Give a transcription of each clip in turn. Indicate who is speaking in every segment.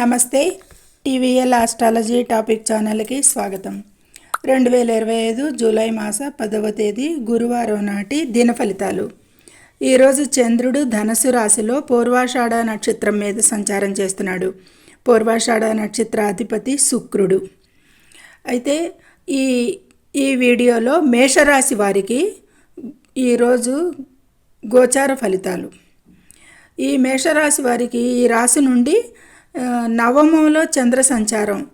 Speaker 1: నమస్తే TVL astrology topic ఛానల్కి స్వాగతం. రెండు వేల ఇరవై ఐదు జూలై మాస పదవ తేదీ గురువారం నాటి దిన ఫలితాలు. ఈరోజు చంద్రుడు ధనస్సు రాశిలో పూర్వాషాఢ నక్షత్రం మీద సంచారం చేస్తున్నాడు. పూర్వాషాఢ నక్షత్ర అధిపతి శుక్రుడు. అయితే ఈ ఈ వీడియోలో మేషరాశి వారికి ఈరోజు గోచార ఫలితాలు. ఈ మేషరాశి వారికి ఈ రాశి నుండి నవమంలో చంద్ర సంచారం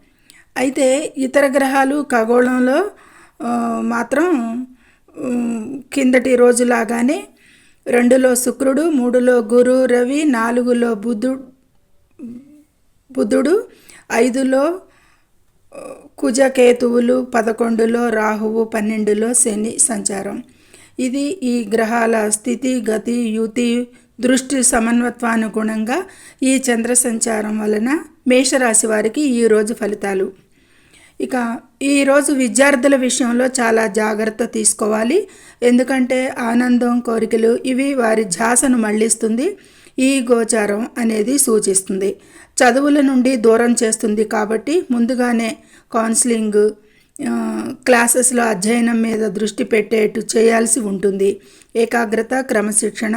Speaker 1: అయితే ఇతర గ్రహాలు ఖగోళంలో మాత్రం కిందటి రోజులాగానే రెండులో శుక్రుడు మూడులో గురు రవి నాలుగులో బుధు బుధుడు ఐదులో కుజకేతువులు పదకొండులో రాహువు పన్నెండులో శని సంచారం. ఇది ఈ గ్రహాల స్థితి గతి యుతి దృష్టి సమన్వత్వానుగుణంగా ఈ చంద్ర సంచారం వలన మేషరాశి వారికి ఈరోజు ఫలితాలు. ఇక ఈరోజు విద్యార్థుల విషయంలో చాలా జాగ్రత్త తీసుకోవాలి. ఎందుకంటే ఆనందం కోరికలు ఇవి వారి ధ్యాసను మళ్ళిస్తుంది ఈ గోచారం అనేది సూచిస్తుంది. చదువుల నుండి దూరం చేస్తుంది కాబట్టి ముందుగానే కౌన్సిలింగ్ క్లాసెస్లో అధ్యయనం మీద దృష్టి పెట్టేట్టు చేయాల్సి ఉంటుంది. ఏకాగ్రత క్రమశిక్షణ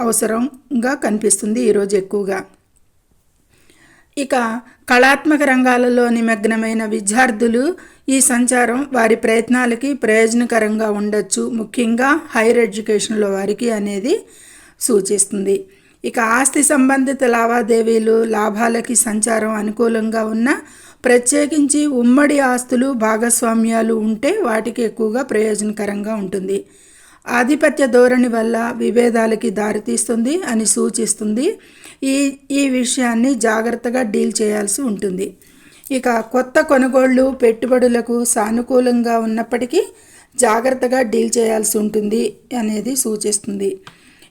Speaker 1: అవసరంగా కనిపిస్తుంది ఈరోజు ఎక్కువగా. ఇక కళాత్మక రంగాలలో నిమగ్నమైన విద్యార్థులు ఈ సంచారం వారి ప్రయత్నాలకి ప్రయోజనకరంగా ఉండొచ్చు. ముఖ్యంగా హైయర్ ఎడ్యుకేషన్లో వారికి అనేది సూచిస్తుంది. ఇక ఆస్తి సంబంధిత లావాదేవీలు లాభాలకి సంచారం అనుకూలంగా ఉన్న ప్రత్యేకించి ఉమ్మడి ఆస్తులు భాగస్వామ్యాలు ఉంటే వాటికి ఎక్కువగా ప్రయోజనకరంగా ఉంటుంది. ఆధిపత్య ధోరణి వల్ల విభేదాలకి దారితీస్తుంది అని సూచిస్తుంది. ఈ ఈ విషయాన్ని జాగ్రత్తగా డీల్ చేయాల్సి ఉంటుంది. ఇక కొత్త కొనుగోళ్ళు పెట్టుబడులకు సానుకూలంగా ఉన్నప్పటికీ జాగ్రత్తగా డీల్ చేయాల్సి ఉంటుంది అనేది సూచిస్తుంది.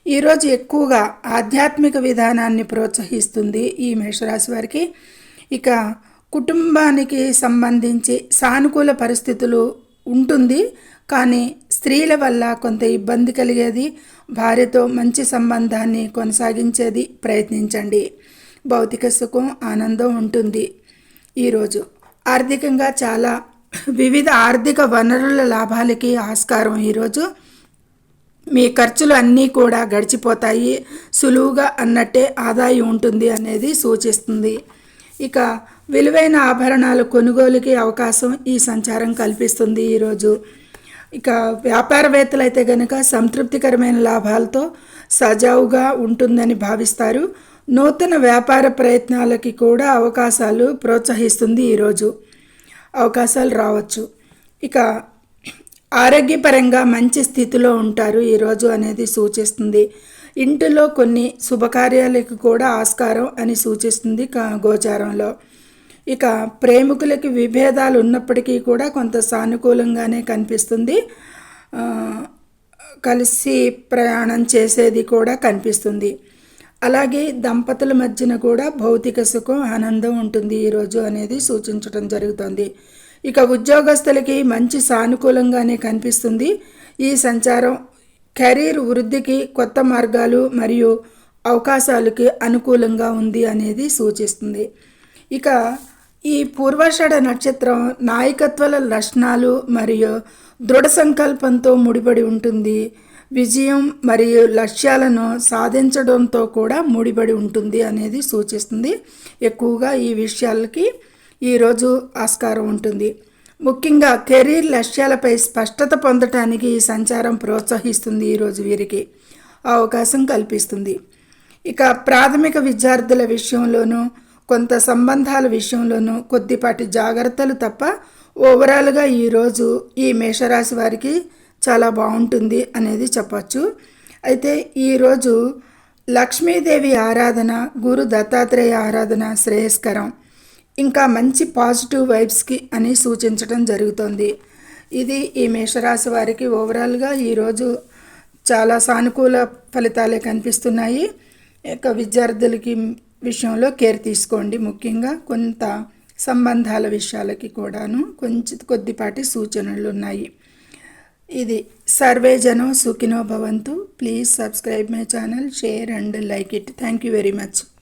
Speaker 1: ఈరోజు ఎక్కువగా ఆధ్యాత్మిక విధానాన్ని ప్రోత్సహిస్తుంది ఈ మేషరాశి వారికి. ఇక కుటుంబానికి సంబంధించి సానుకూల పరిస్థితులు ఉంటుంది. కానీ స్త్రీల వల్ల కొంత ఇబ్బంది కలిగేది భార్యతో మంచి సంబంధాన్ని కొనసాగించేది ప్రయత్నించండి. భౌతిక సుఖం ఆనందం ఉంటుంది. ఈరోజు ఆర్థికంగా చాలా వివిధ ఆర్థిక వనరుల లాభాలకి ఆస్కారం. ఈరోజు మీ ఖర్చులు అన్నీ కూడా గడిచిపోతాయి. సులువుగా అన్నట్టే ఆదాయం ఉంటుంది అనేది సూచిస్తుంది. ఇక విలువైన ఆభరణాలు కొనుగోలుకి అవకాశం ఈ సంచారం కల్పిస్తుంది ఈరోజు. ఇక వ్యాపారవేత్తలు అయితే కనుక సంతృప్తికరమైన లాభాలతో సజావుగా ఉంటుందని భావిస్తారు. నూతన వ్యాపార ప్రయత్నాలకి కూడా అవకాశాలు ప్రోత్సహిస్తుంది ఈరోజు. అవకాశాలు రావచ్చు. ఇక ఆరోగ్యపరంగా మంచి స్థితిలో ఉంటారు ఈరోజు అనేది సూచిస్తుంది. ఇంటిలో కొన్ని శుభకార్యాలకు కూడా ఆస్కారం అని సూచిస్తుంది గోచారంలో. ఇక ప్రేమికులకి విభేదాలు ఉన్నప్పటికీ కూడా కొంత సానుకూలంగానే కనిపిస్తుంది. కలిసి ప్రయాణం చేసేది కూడా కనిపిస్తుంది. అలాగే దంపతుల మధ్యన కూడా భౌతిక సుఖం ఆనందం ఉంటుంది ఈరోజు అనేది సూచించడం జరుగుతుంది. ఇక ఉద్యోగస్తులకి మంచి సానుకూలంగానే కనిపిస్తుంది. ఈ సంచారం కెరీర్ వృద్ధికి కొత్త మార్గాలు మరియు అవకాశాలకి అనుకూలంగా ఉంది అనేది సూచిస్తుంది. ఇక ఈ పూర్వాషాఢ నక్షత్రం నాయకత్వాల లక్షణాలు మరియు దృఢ సంకల్పంతో ముడిపడి ఉంటుంది. విజయం మరియు లక్ష్యాలను సాధించడంతో కూడా ముడిపడి ఉంటుంది అనేది సూచిస్తుంది. ఎక్కువగా ఈ విషయాలకి ఈరోజు ఆస్కారం ఉంటుంది. ముఖ్యంగా కెరీర్ లక్ష్యాలపై స్పష్టత పొందటానికి ఈ సంచారం ప్రోత్సహిస్తుంది ఈరోజు వీరికి. అవకాశం కల్పిస్తుంది. ఇక ప్రాథమిక విద్యార్థుల విషయంలోనూ కొంత సంబంధాల విషయంలోనూ కొద్దిపాటి జాగ్రత్తలు తప్ప ఓవరాల్గా ఈరోజు ఈ మేషరాశి వారికి చాలా బాగుంటుంది అనేది చెప్పచ్చు. అయితే ఈరోజు లక్ష్మీదేవి ఆరాధన గురు దత్తాత్రేయ ఆరాధన శ్రేయస్కరం. ఇంకా మంచి పాజిటివ్ వైబ్స్కి అని సూచించడం జరుగుతుంది. ఇది ఈ మేషరాశి వారికి ఓవరాల్గా ఈరోజు చాలా సానుకూల ఫలితాలే కనిపిస్తున్నాయి. ఇక విద్యార్థులకి విషయంలో కేర్ తీసుకోండి. ముఖ్యంగా కొంత సంబంధాల విషయాలకి కూడాను కొంచెం కొద్దిపాటి సూచనలు ఉన్నాయి. ఇది సర్వే జనం సుఖినో భవంతు. Please subscribe my channel share and like it. Thank you very much.